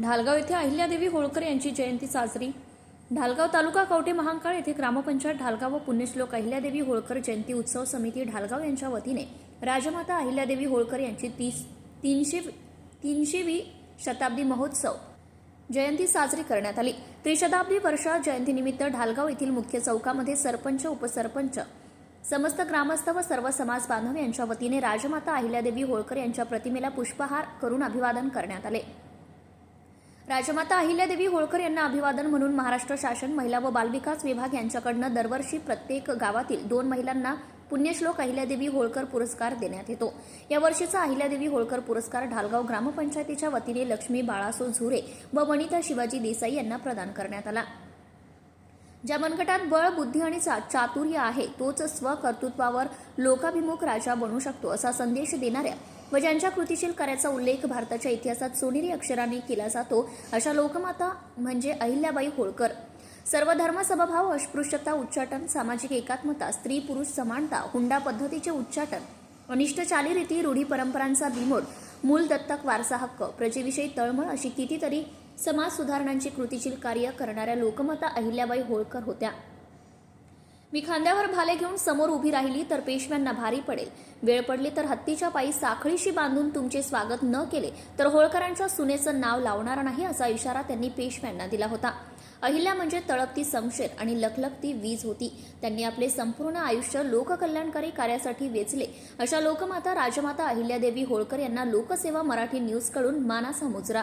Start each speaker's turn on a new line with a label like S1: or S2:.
S1: ढालगाव येथे अहिल्यादेवी होळकर यांची जयंती साजरी. ढालगाव तालुका कवटे महांकाळ येथे ग्रामपंचायत ढालगाव व पुण्यश्लोक अहिल्यादेवी होळकर जयंती उत्सव समिती ढालगाव यांच्या वतीने राजमाता अहिल्यादेवी होळकर यांची तीस तीनशे तीनशेवी शताब्दी महोत्सव जयंती साजरी करण्यात आली. त्रिशताब्दी वर्षात जयंतीनिमित्त ढालगाव येथील मुख्य चौकामध्ये सरपंच उपसरपंच समस्त ग्रामस्थ व सर्व समाज बांधव यांच्या वतीने राजमाता अहिल्यादेवी होळकर यांच्या प्रतिमेला पुष्पहार करून अभिवादन करण्यात आले. राजमाता अहिल्यादेवी होळकर यांना अभिवादन म्हणून महाराष्ट्र शासन महिला व बालविकास विभाग यांच्याकडनं दरवर्षी प्रत्येक गावातील दोन महिलांना पुण्यश्लोक अहिल्यादेवी होळकर पुरस्कार देण्यात येतो. यावर्षीचा अहिल्यादेवी होळकर पुरस्कार ढालगाव ग्रामपंचायतीच्या वतीने लक्ष्मी बाळासो झुरे व वनिता शिवाजी देसाई यांना प्रदान करण्यात आला. ज्या मनगटात बळ बुद्धी आणि चा- चातुर्य आहे तोच स्वकर्तृत्वावर लोकाभिमुख राजा बनू शकतो असा संदेश देणाऱ्या व ज्यांच्या कृतीशील कार्याचा उल्लेख भारताच्या इतिहासात सोनेरी अक्षराने केला जातो अशा लोकमाता म्हणजे अहिल्याबाई होळकर. सर्व धर्म समभाव अस्पृश्यता उच्चाटन सामाजिक एकात्मता स्त्री पुरुष समानता हुंडा पद्धतीचे उच्चाटन अनिष्ट चालीरीती रूढी परंपरांचा बिमोड मूल दत्तक वारसा हक्क प्रजेविषयी तळमळ अशी कितीतरी समाज सुधारणांची कृतीशील कार्य करणाऱ्या लोकमाता अहिल्याबाई होळकर होत्या. मी खांद्यावर भाले घेऊन समोर उभी राहिली तर पेशव्यांना भारी पडेल. वेळ पडली तर हत्तीच्या पायी साखळीशी बांधून तुमचे स्वागत न केले तर होळकरांच्या सुनेचं नाव लावणार नाही असा इशारा त्यांनी पेशव्यांना दिला होता. अहिल्या म्हणजे तळपती समशेर आणि लखलखती वीज होती. त्यांनी आपले संपूर्ण आयुष्य लोककल्याणकारी कार्यासाठी वेचले. अशा लोकमाता राजमाता अहिल्यादेवी होळकर यांना लोकसेवा मराठी न्यूजकडून मानाचा मुजरा